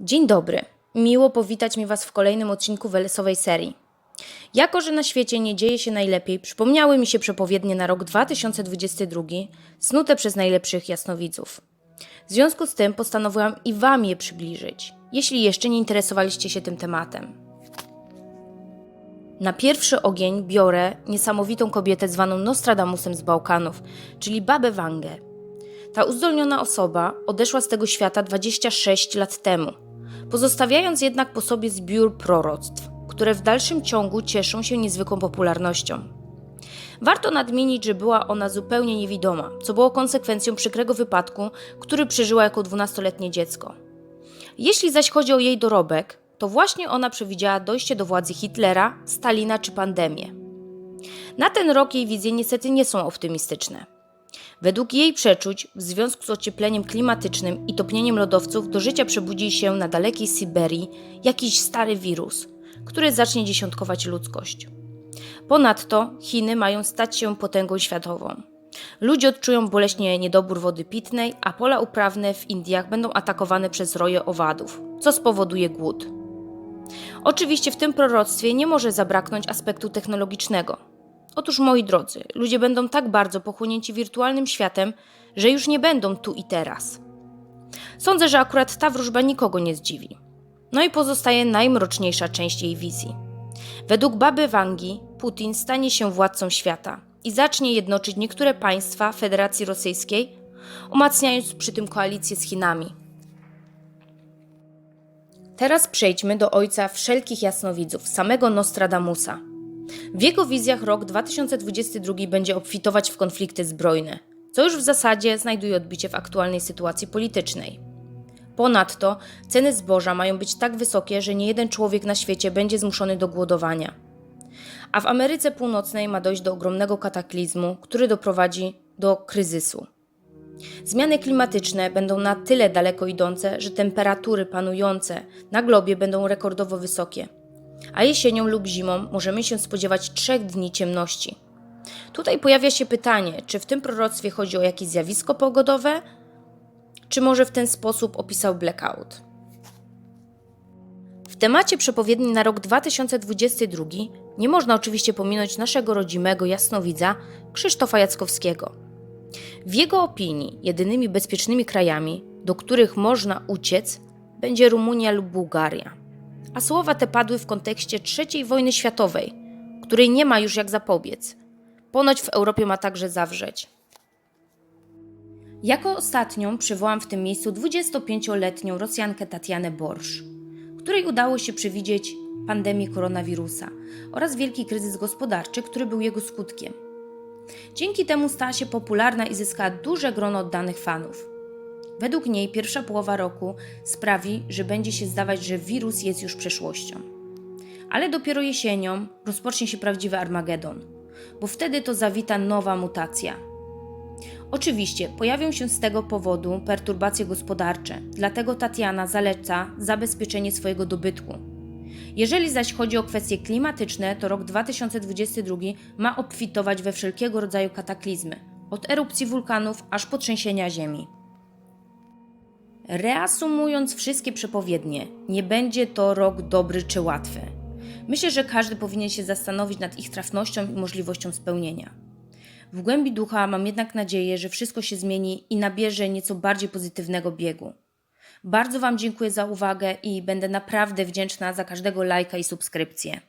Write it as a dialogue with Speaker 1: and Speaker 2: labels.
Speaker 1: Dzień dobry. Miło powitać mi Was w kolejnym odcinku Welesowej serii. Jako, że na świecie nie dzieje się najlepiej, przypomniały mi się przepowiednie na rok 2022, snute przez najlepszych jasnowidzów. W związku z tym postanowiłam i Wam je przybliżyć, jeśli jeszcze nie interesowaliście się tym tematem. Na pierwszy ogień biorę niesamowitą kobietę zwaną Nostradamusem z Bałkanów, czyli Babę Wangę. Ta uzdolniona osoba odeszła z tego świata 26 lat temu, pozostawiając jednak po sobie zbiór proroctw, które w dalszym ciągu cieszą się niezwykłą popularnością. Warto nadmienić, że była ona zupełnie niewidoma, co było konsekwencją przykrego wypadku, który przeżyła jako 12-letnie dziecko. Jeśli zaś chodzi o jej dorobek, to właśnie ona przewidziała dojście do władzy Hitlera, Stalina czy pandemię. Na ten rok jej wizje niestety nie są optymistyczne. Według jej przeczuć, w związku z ociepleniem klimatycznym i topnieniem lodowców, do życia przebudzi się na dalekiej Syberii jakiś stary wirus, który zacznie dziesiątkować ludzkość. Ponadto Chiny mają stać się potęgą światową. Ludzie odczują boleśnie niedobór wody pitnej, a pola uprawne w Indiach będą atakowane przez roje owadów, co spowoduje głód. Oczywiście w tym proroctwie nie może zabraknąć aspektu technologicznego. Otóż, moi drodzy, ludzie będą tak bardzo pochłonięci wirtualnym światem, że już nie będą tu i teraz. Sądzę, że akurat ta wróżba nikogo nie zdziwi. No i pozostaje najmroczniejsza część jej wizji. Według baby Wangi, Putin stanie się władcą świata i zacznie jednoczyć niektóre państwa Federacji Rosyjskiej, umacniając przy tym koalicję z Chinami. Teraz przejdźmy do ojca wszelkich jasnowidzów, samego Nostradamusa. W jego wizjach rok 2022 będzie obfitować w konflikty zbrojne, co już w zasadzie znajduje odbicie w aktualnej sytuacji politycznej. Ponadto ceny zboża mają być tak wysokie, że nie jeden człowiek na świecie będzie zmuszony do głodowania. A w Ameryce Północnej ma dojść do ogromnego kataklizmu, który doprowadzi do kryzysu. Zmiany klimatyczne będą na tyle daleko idące, że temperatury panujące na globie będą rekordowo wysokie a jesienią lub zimą możemy się spodziewać trzech dni ciemności. Tutaj pojawia się pytanie, czy w tym proroctwie chodzi o jakieś zjawisko pogodowe, czy może w ten sposób opisał blackout. W temacie przepowiedni na rok 2022 nie można oczywiście pominąć naszego rodzimego jasnowidza Krzysztofa Jackowskiego. W jego opinii jedynymi bezpiecznymi krajami, do których można uciec, będzie Rumunia lub Bułgaria a słowa te padły w kontekście III wojny światowej, której nie ma już jak zapobiec. Ponoć w Europie ma także zawrzeć. Jako ostatnią przywołam w tym miejscu 25-letnią Rosjankę Tatianę Borsz, której udało się przewidzieć pandemię koronawirusa oraz wielki kryzys gospodarczy, który był jego skutkiem. Dzięki temu stała się popularna i zyskała duże grono oddanych fanów. Według niej pierwsza połowa roku sprawi, że będzie się zdawać, że wirus jest już przeszłością. Ale dopiero jesienią rozpocznie się prawdziwy Armagedon, bo wtedy to zawita nowa mutacja. Oczywiście pojawią się z tego powodu perturbacje gospodarcze, dlatego Tatiana zaleca zabezpieczenie swojego dobytku. Jeżeli zaś chodzi o kwestie klimatyczne, to rok 2022 ma obfitować we wszelkiego rodzaju kataklizmy, od erupcji wulkanów aż po trzęsienia ziemi. Reasumując wszystkie przepowiednie, nie będzie to rok dobry czy łatwy. Myślę, że każdy powinien się zastanowić nad ich trafnością i możliwością spełnienia. W głębi ducha mam jednak nadzieję, że wszystko się zmieni i nabierze nieco bardziej pozytywnego biegu. Bardzo Wam dziękuję za uwagę i będę naprawdę wdzięczna za każdego lajka i subskrypcję.